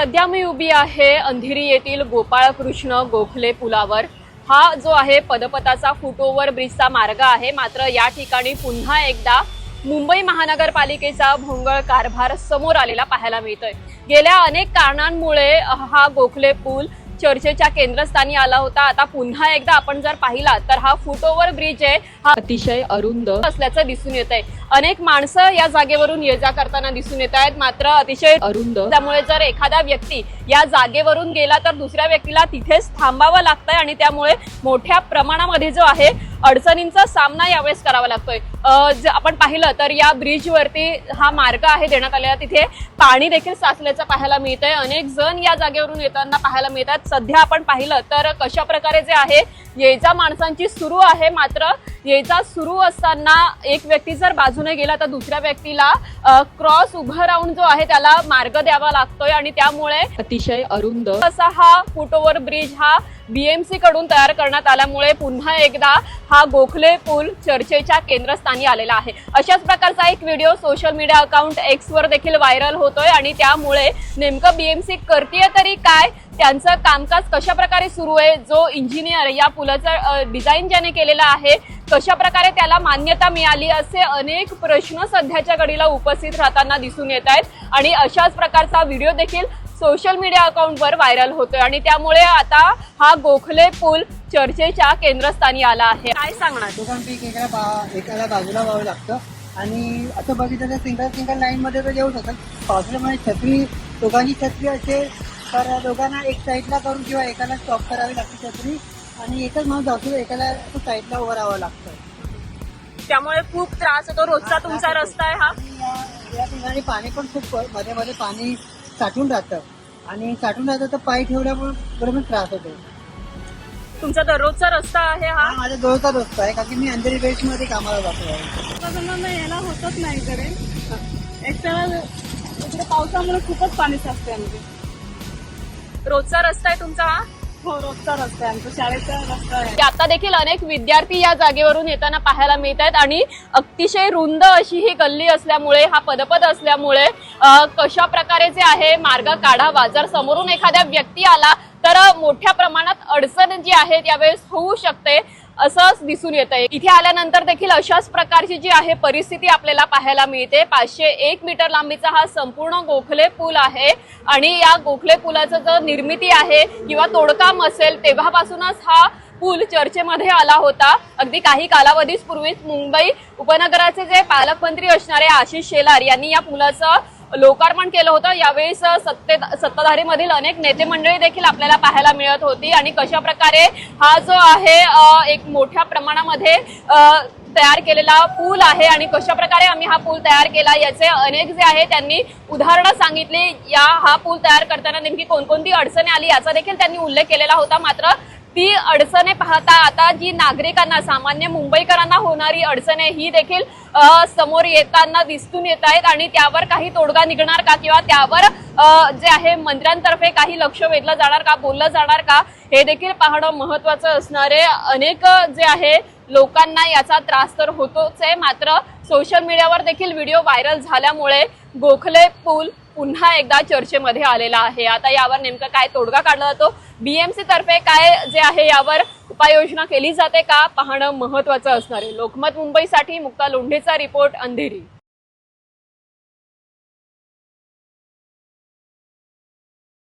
सध्या मी उभी आहे अंधेरी येथील गोपाळकृष्ण गोखले पुलावर. हा जो आहे पदपथाचा फुटओव्हर ब्रिजचा मार्ग आहे. मात्र या ठिकाणी पुन्हा एकदा मुंबई महानगरपालिकेचा भोंगळ कारभार समोर आलेला पाहायला मिळतोय. गेल्या अनेक कारणांमुळे हा गोखले पूल चर्चेच्या केंद्रस्थानी आला होता. आता पुन्हा एकदा आपण जर पाहिला तर हा फुटओव्हर ब्रिज आहे. हा अतिशय अरुंद असल्याचं दिसून येत आहे अनेक माणसं या जागेवरून ये जा करताना दिसून येत आहेत. मात्र अतिशय अरुंद. त्यामुळे जर एखादा व्यक्ती या जागेवरून गेला तर दुसऱ्या व्यक्तीला तिथेच थांबावं लागतंय. आणि त्यामुळे मोठ्या प्रमाणामध्ये जो आहे अडचणींचा सामना यावेळेस करावा लागतोय. अ, आपण पाहिलं तर या ब्रिजवरती हा मार्ग आहे देण्यात आलेला. तिथे पाणी देखील साचल्याचं पाहायला मिळतंय. अनेक जण या जागेवरून येताना पाहायला मिळतात. सध्या आपण पाहिलं तर कशा प्रकारे जे आहे ये जा माणसांची सुरू आहे मात्र ये जा सुरू असताना एक व्यक्ती जर बाजूने गेला तर दुसऱ्या व्यक्तीला क्रॉस उभं राहून जो आहे त्याला मार्ग द्यावा लागतोय आणि त्यामुळे अतिशय अरुंद. असा हा फुटओव्हर ब्रिज हा बीएमसी कडून तयार करण्यात आल्यामुळे पुन्हा एकदा हा गोखले पूल चर्चेच्या केंद्रस्थानी आलेला आहे. अशाच प्रकारचा एक video social media account X वर देखील व्हायरल होतोय आणि त्यामुळे नेमकं बीएमसी करतीये तरी काय त्यांचं कामकाज कशा प्रकारे सुरू आहे जो इंजिनियर या पुलाचं डिझाईन ज्याने केलेला आहे कशा प्रकारे त्याला मान्यता मिळाली असे अनेक प्रश्न सध्याच्या घडीला उपस्थित राहताना दिसून येत आहेत. आणि अशाच प्रकारचा व्हिडिओ देखील सोशल मीडिया अकाउंटवर व्हायरल होतोय. आणि त्यामुळे आता हा गोखले पूल चर्चेच्या केंद्रस्थानी आला आहे. काय सांगणार? दोघांपैकी एकाला बा एकाला बाजूला व्हावं लागतं. आणि असं बघितलं तर सिंगल सिंगल लाईनमध्ये तर येऊ शकतात पावसाळ्यामध्ये छत्री दोघांची छत्री असेल तर दोघांना एक साईडला करून किंवा एकाला स्टॉप करावी लागते छत्री. आणि एकच माणूस जातो एकाला साईडला उभं राहावं लागतं. त्यामुळे खूप त्रास होतो. रोजचा तुमचा रस्ता आहे हा? आणि या- ठिकाणी पाणी पण खूप मध्ये मध्ये पाणी साठून राहतं. आणि साठून राहतं तर पाय ठेवल्यामुळे बरोबर त्रास होतो. तुमचा दररोजचा रस्ता आहे हा? हा माझा जवळचा रस्ता आहे कारण की मी अंधेरी बेस्टमध्ये कामाला जातो. आहे जणांना यायला होतच नाही इकडे. एकट्याला इकडे पावसामुळे खूपच पाणी साचते आमचे रोजचा रस्ता आहे तुमचा हा? हो रोजचा रस्ता आहे. आमचा शाळेचा रस्ता आहे. म्हणजे आता देखील अनेक विद्यार्थी या जागेवरून येताना पाहायला मिळत आहेत आणि अतिशय रुंद अशी ही गल्ली असल्यामुळे हा पदपद असल्यामुळे कशा प्रकारे जे आहे मार्ग काढावा जर समोरून एखाद्या व्यक्ती आला तर मोठ्या प्रमाणात अडचण जी आहे त्यावेळेस होऊ शकते. असंच दिसून येत आहे इथे आल्यानंतर देखील अशाच प्रकारची जी आहे परिस्थिती आपल्याला पाहायला मिळते. पाचशे एक मीटर लांबीचा हा संपूर्ण गोखले पूल आहे. आणि या गोखले पुलाचं जर निर्मिती आहे किंवा तोडकाम असेल तेव्हापासूनच हा पूल चर्चेमध्ये आला होता. अगदी काही कालावधीच पूर्वीच मुंबई उपनगराचे जे पालकमंत्री असणारे आशिष शेलार यांनी या पुलाचं लोकार्पण केलं होतं. यावेळेस सत्ते सत्ताधारीमधील अनेक नेते मंडळी देखील आपल्याला पाहायला मिळत होती आणि कशा प्रकारे हा जो आहे एक मोठ्या प्रमाणामध्ये तयार केलेला पूल आहे आणि कशा प्रकारे आम्ही हा पूल तयार केला याचे अनेक जे आहे त्यांनी उदाहरणं सांगितली. या हा पूल तयार करताना नेमकी कोणकोणती अडचणी आली याचा देखील त्यांनी उल्लेख केलेला होता. मात्र ती अडचणे पाहता आता जी नागरिकांना सामान्य मुंबईकरांना होणारी अडचणे ही देखील समोर येताना दिसून येत आहेत आणि त्यावर काही तोडगा निघणार का किंवा त्यावर जे आहे मंत्र्यांतर्फे काही लक्ष वेधलं जाणार का बोललं जाणार का हे देखील पाहणं महत्वाचं असणारे. अनेक जे आहे लोकांना याचा त्रास तर होतोच आहे. मात्र सोशल मीडियावर देखील व्हिडिओ व्हायरल झाल्यामुळे गोखले पूल पुन्हा एकदा चर्चेमध्ये आलेला आहे. आता यावर नेमकं काय तोडगा काढला जातो? बीएमसी तर्फे काय जे आहे यावर उपाययोजना केली जाते का? पाहणं महत्वाचं असणार आहे. लोकमत मुंबईसाठी मुक्ता लोंढेचा रिपोर्ट अंधेरी.